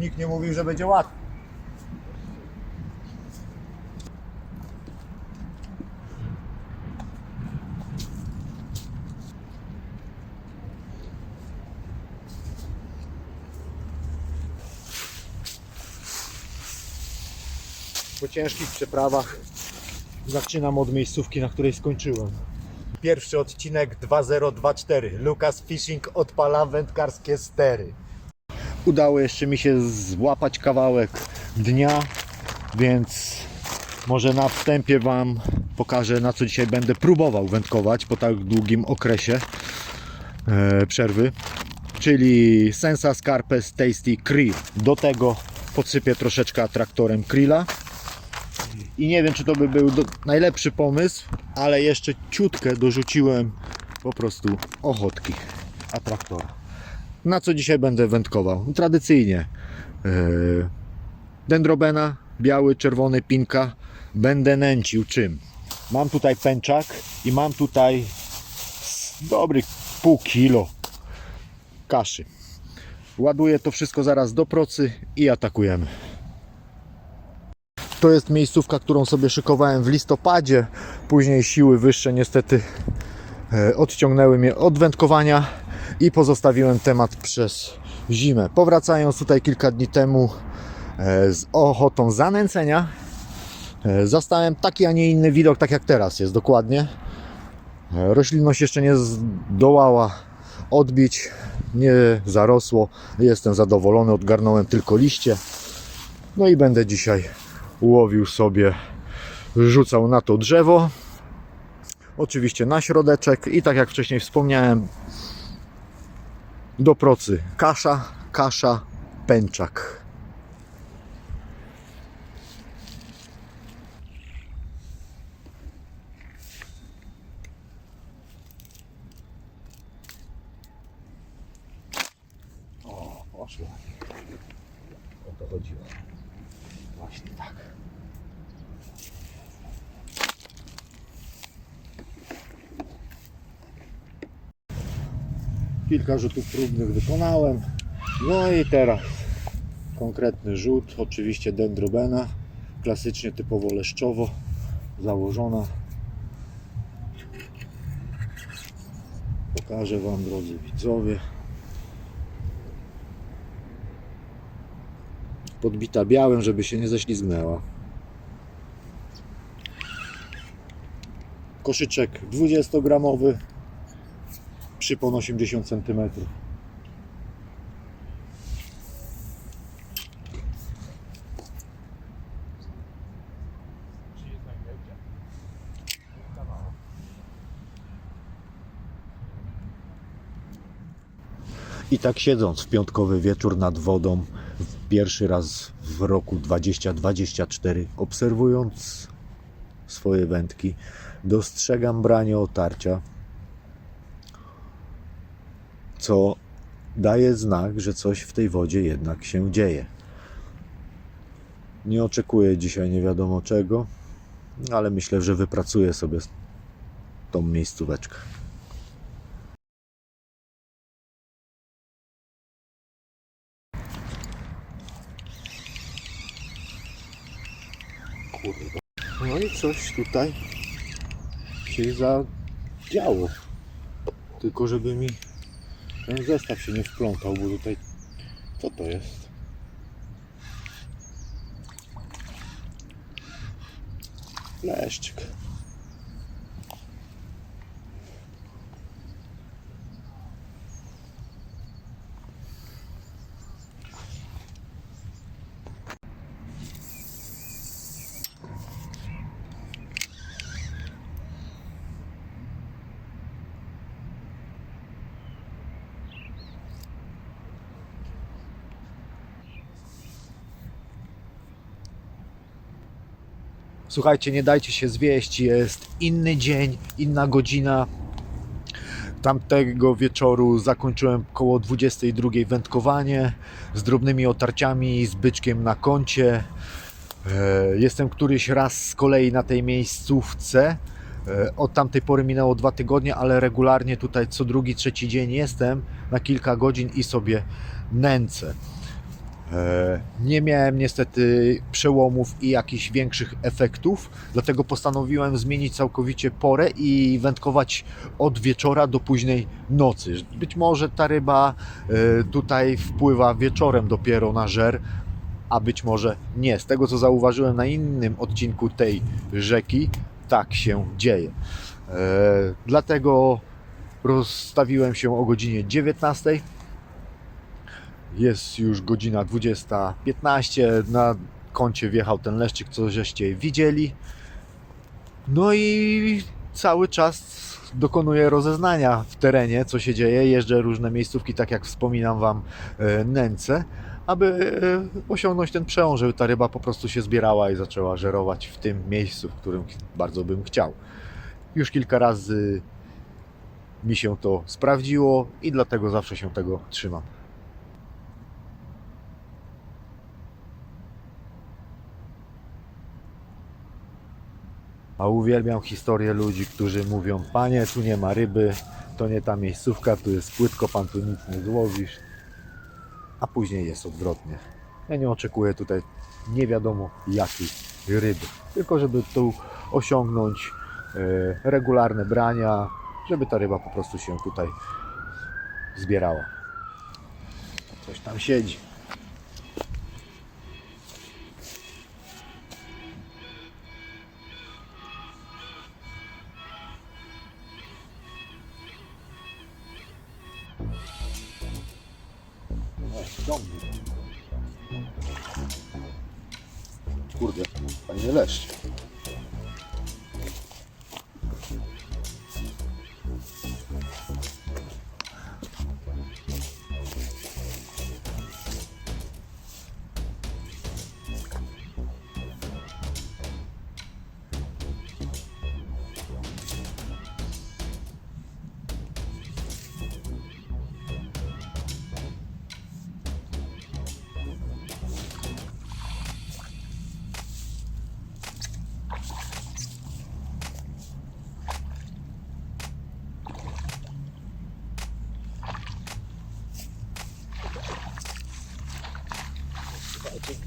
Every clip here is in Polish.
nikt nie mówił, że będzie łatwo. Po ciężkich przeprawach zaczynam od miejscówki, na której skończyłem. Pierwszy odcinek 2024. Lucas Fishing odpala wędkarskie stery. Udało jeszcze mi się złapać kawałek dnia, więc może na wstępie Wam pokażę na co dzisiaj będę próbował wędkować po tak długim okresie e, przerwy. Czyli Sensa Scarpes Tasty Krill. Do tego podsypię troszeczkę atraktorem Krilla. I nie wiem, czy to by był do, najlepszy pomysł, ale jeszcze ciutkę dorzuciłem po prostu ochotki atraktora. Na co dzisiaj będę wędkował? Tradycyjnie yy, dendrobena, biały, czerwony, pinka. Będę nęcił czym? Mam tutaj pęczak i mam tutaj z dobrych pół kilo kaszy. Ładuję to wszystko zaraz do procy i atakujemy. To jest miejscówka, którą sobie szykowałem w listopadzie. Później siły wyższe niestety e, odciągnęły mnie od wędkowania i pozostawiłem temat przez zimę. Powracając tutaj kilka dni temu e, z ochotą zanęcenia, e, zastałem taki, a nie inny widok, tak jak teraz jest dokładnie. E, Roślinność jeszcze nie zdołała odbić, nie zarosło. Jestem zadowolony, odgarnąłem tylko liście. No i będę dzisiaj łowił sobie, rzucał na to drzewo. Oczywiście na środeczek i tak jak wcześniej wspomniałem, do procy kasza, kasza, pęczak. O, poszło. O to chodziło. Kilka rzutów próbnych wykonałem. No i teraz konkretny rzut, oczywiście dendrobena, klasycznie typowo leszczowo założona. Pokażę Wam, drodzy widzowie. Podbita białym, żeby się nie ześlizgnęła. Koszyczek 20-gramowy, przypon 80 cm. I tak siedząc w piątkowy wieczór nad wodą, pierwszy raz w roku 2024, obserwując swoje wędki, dostrzegam branie otarcia, co daje znak, że coś w tej wodzie jednak się dzieje. Nie oczekuję dzisiaj nie wiadomo czego, ale myślę, że wypracuję sobie tą miejscóweczkę. No i coś tutaj się zadziało. Tylko żeby mi ten zestaw się nie wplątał, bo tutaj co to jest? Leszczyk. Słuchajcie, nie dajcie się zwieść, jest inny dzień, inna godzina. Tamtego wieczoru zakończyłem koło 22 wędkowanie z drobnymi otarciami, z byczkiem na koncie. E, Jestem któryś raz z kolei na tej miejscówce. E, Od tamtej pory minęło dwa tygodnie, ale regularnie tutaj co drugi, trzeci dzień jestem na kilka godzin i sobie nęcę. E, Nie miałem niestety przełomów i jakichś większych efektów, dlatego postanowiłem zmienić całkowicie porę i wędkować od wieczora do późnej nocy. Być może ta ryba e, tutaj wpływa wieczorem dopiero na żer, a być może nie. Z tego co zauważyłem na innym odcinku tej rzeki, tak się dzieje. E, Dlatego rozstawiłem się o godzinie 19. Jest już godzina 20.15. Na koncie wjechał ten leszczyk, co żeście widzieli. No i cały czas dokonuję rozeznania w terenie, co się dzieje. Jeżdżę różne miejscówki, tak jak wspominam Wam, e, nęcę, aby e, osiągnąć ten przełom, żeby ta ryba po prostu się zbierała i zaczęła żerować w tym miejscu, w którym bardzo bym chciał. Już kilka razy mi się to sprawdziło i dlatego zawsze się tego trzymam. A uwielbiam historię ludzi, którzy mówią: Panie, tu nie ma ryby, to nie ta miejscówka, tu jest płytko, pan tu nic nie złowisz. A później jest odwrotnie. Ja nie oczekuję tutaj nie wiadomo jakiej ryby, tylko żeby tu osiągnąć e, regularne brania, żeby ta ryba po prostu się tutaj zbierała. Coś tam siedzi. Kurde, fajnie leszcz.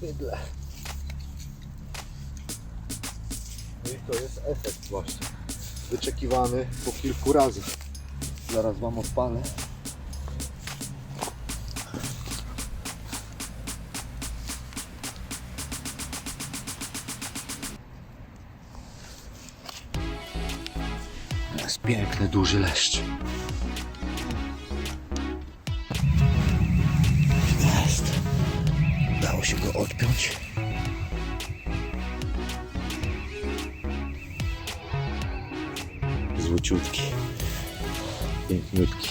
Bydle. No i to jest efekt właśnie. Wyczekiwany po kilku razy. Zaraz Wam odpalę. Piękny, duży leszcz. Odpiąć. Złociutki. Piękniutki.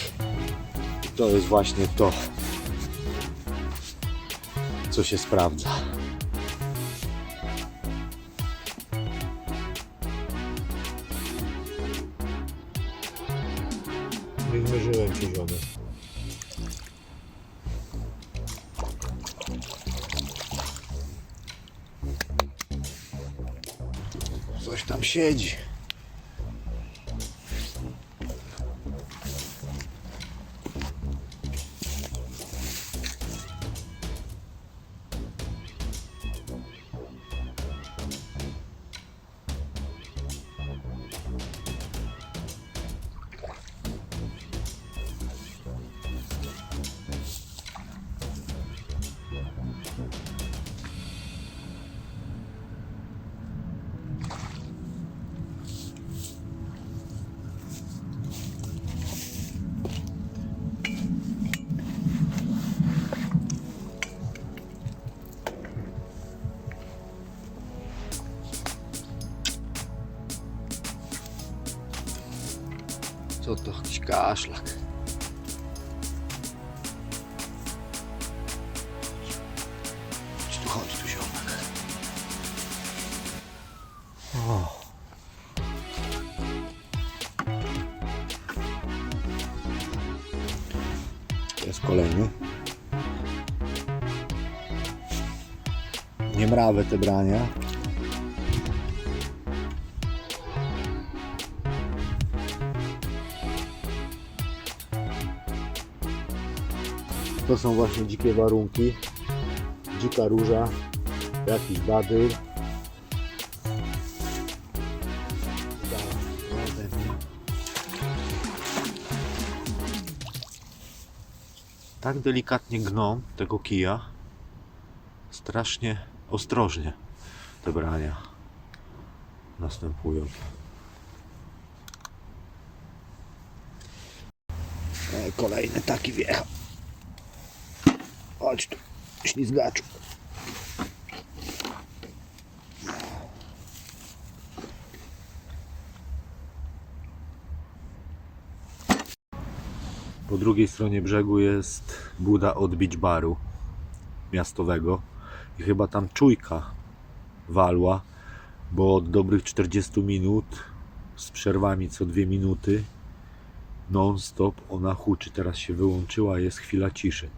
I to jest właśnie to, co się sprawdza. Tam siedzi. Co to? Jakiś kaszlak. Chodź tu, chodź tu ziomek. O. Jest kolejny. Niemrawe te brania. To są właśnie dzikie warunki. dzika róża, jakiś badyl. Tak delikatnie gną tego kija. Strasznie ostrożnie te brania następują. E, Kolejny taki wjechał. Chodź tu, ślizgaczu. Po drugiej stronie brzegu jest buda od beach baru miastowego i chyba tam czujka walła, bo od dobrych 40 minut z przerwami co dwie minuty non-stop ona huczy. Teraz się wyłączyła, jest chwila ciszy.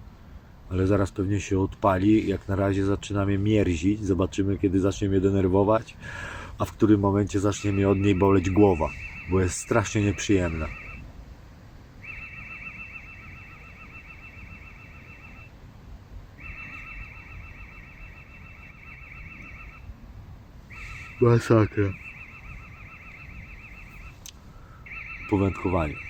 Ale zaraz pewnie się odpali. Jak na razie zaczyna mnie mierzić. Zobaczymy, kiedy zacznie mnie denerwować, a w którym momencie zacznie mnie od niej boleć głowa, bo jest strasznie nieprzyjemna. Masakra. Po wędkowaniu.